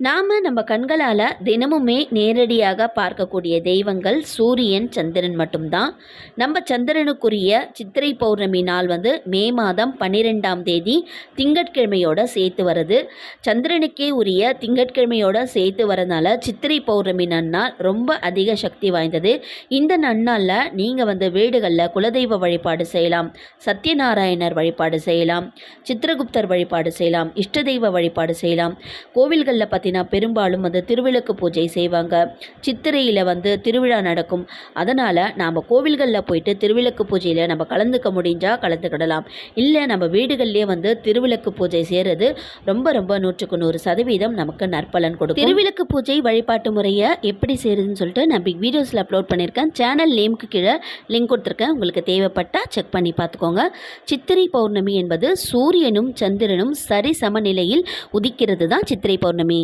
நாம் நம்ம கண்களால் தினமுமே நேரடியாக பார்க்கக்கூடிய தெய்வங்கள் சூரியன் சந்திரன் மட்டும்தான். நம்ம சந்திரனுக்குரிய சித்திரை பௌர்ணமி நாள் வந்து மே மாதம் பன்னிரெண்டாம் தேதி திங்கட்கிழமையோட சேர்த்து வருது சந்திரனுக்கே உரிய திங்கட்கிழமையோட சேர்த்து வரனால சித்திரை பௌர்ணமி நன்னாள் ரொம்ப அதிக சக்தி வாய்ந்தது. இந்த நன்னாளில் நீங்கள் வந்து வீடுகளில் குலதெய்வ வழிபாடு செய்யலாம் சத்யநாராயணர் வழிபாடு செய்யலாம் சித்திரகுப்தர் வழிபாடு செய்யலாம் இஷ்ட தெய்வ வழிபாடு செய்யலாம். கோவில்களில் பார்த்தீங்கன்னா பெரும்பாலும் வந்து திருவிளக்கு பூஜை செய்வாங்க. சித்திரையில் வந்து திருவிழா நடக்கும். அதனால் நாம் கோவில்களில் போயிட்டு திருவிளக்கு பூஜையில் நம்ம கலந்துக்க முடிஞ்சால் கலந்துக்கிடலாம். இல்லை நம்ம வீடுகள்லேயே வந்து திருவிளக்கு பூஜை செய்கிறது ரொம்ப ரொம்ப நூற்றுக்கு நூறு சதவீதம் நமக்கு நற்பலன் கொடுக்கும். திருவிளக்கு பூஜை வழிபாட்டு முறையை எப்படி செய்கிறதுன்னு சொல்லிட்டு நான் பிக் வீடியோஸில் அப்லோட் பண்ணியிருக்கேன். சேனல் நேமுக்கு கீழே லிங்க் கொடுத்துருக்கேன். உங்களுக்கு தேவைப்பட்டால் செக் பண்ணி பார்த்துக்கோங்க. சித்திரை பௌர்ணமி என்பது சூரியனும் சந்திரனும் சரி சமநிலையில் உதிக்கிறது தான் சித்திரை பௌர்ணமி.